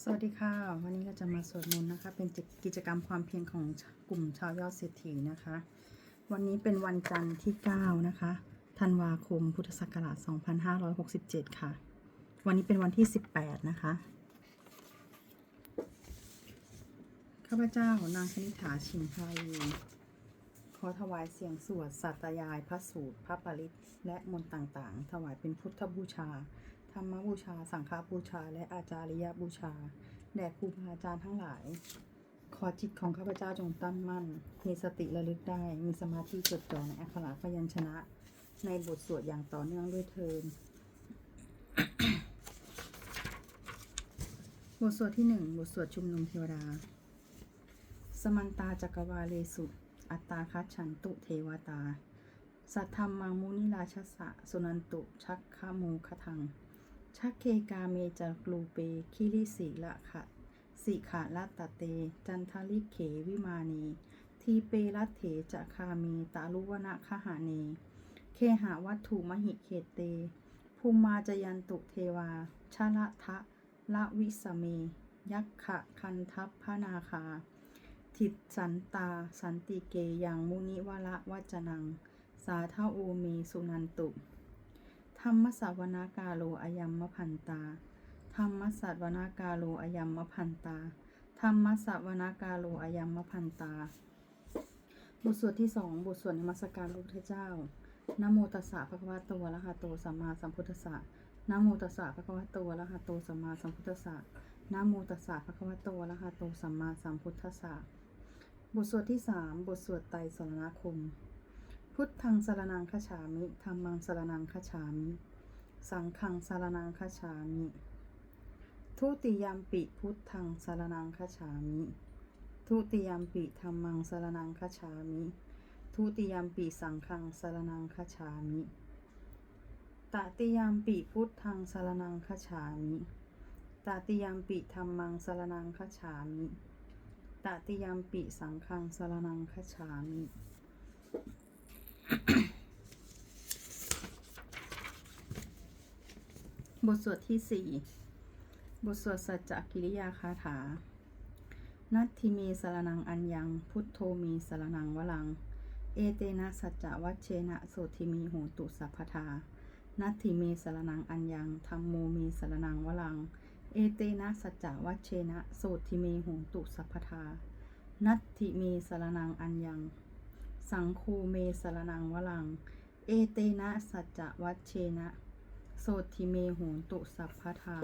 สวัสดีค่ะ วันนี้เราจะมาสวดมนต์นะคะ เป็นกิจกรรมความเพียรของกลุ่มชาวยอดเศรษฐีนะคะ วันนี้เป็นวันจันทร์ที่ 9 นะคะธันวาคมพุทธศักราช 2567 ค่ะ วันนี้เป็นวันที่ 18 นะคะ ข้าพเจ้านางคณิษฐาชิมพายีขอถวายเสียงสวดสัตยายพระสูตร พระปริตและมนต์ต่างๆ ถวายเป็นพุทธบูชา ธรรมบูชา สังฆบูชา และอาจาริยบูชา แด่ครูบาอาจารย์ทั้งหลาย ขอจิตของข้าพเจ้าจงตั้งมั่น มีสติระลึกได้ มีสมาธิจดจ่อในอักขระพยัญชนะ ในบทสวดอย่างต่อเนื่องด้วยเทินบทสวดที่หนึ่งบทสวดชุมนุมเทวดา สมันตาจักรวาเลสุ อัตตาคัจฉันตุเทวตา สัทธรรมังมุนิราชสะ สุนันตุ ชักขโมคทัง ชักเคกาเมจักลูเปคิริสีละขะสิขาละตเต จันทลิเขวิมานีทีเปรัตเถจะคามีตาลุวนะคหาเน เคหาวัตถุมหิเขตเต ภูมิมาจยันตุเทวาชะละทะละวิสเม ยักขะคันทัพพนาคา ทิตสันตา สันติเกยังมุนิวละวัจนัง สาทาโอเมสุนันตุ ธรรมสาวนากาโลอยัมมพันตา ธรรมสาวนากาโลอยัมมพันตา ธรรมสาวนากาโลอยัมมพันตา บทสวดที่สองบทสวดนมัสการพระพุทธเจ้านโมตัสสะภะคะวะโตอะระหะโตสัมมาสัมพุทธัสสะนโมตัสสะภะคะวะโตอะระหะโตสัมมาสัมพุทธัสสะนโมตัสสะภะคะวะโตอะระหะโตสัมมาสัมพุทธัสสะบทสวดที่สามบทสวดไตรสรณคม พุทธังสารนังคฉามิธรรมังสารนังคฉามิ สังฆังสารนังคฉามิ ทุติยามปิพุทธังสารนังคฉามิ ทุติยามปิธรรมังสารนังคฉามิ ทุติยามปิสังฆังสารนังคฉามิตติยามปิพุทธังสารนังคฉามิตติยามปิธรรมังสารนังคฉามิตติยามปิสังฆังสารนังคฉามิ บทสวดที่สี่บทสวดสัจจกิริยาคาถา นัตทิเมสรนังอัญญัง พุทโธมีสรนังวลัง เอเตนะสัจจวัชเชนะโสทิมีโหตุสัพพทา นัตถิเมสรนังอัญญังธรรมโมมีสรนังวลัง เอเตนะสัจจวัชเชนะโสทิมีโหตุสัพพทา นัตถิเมสรนังอัญญัง สังคูเมสรนังวลัง เอเตนะสัจจวัชเชนะ โสติเมโหตุสัพพทา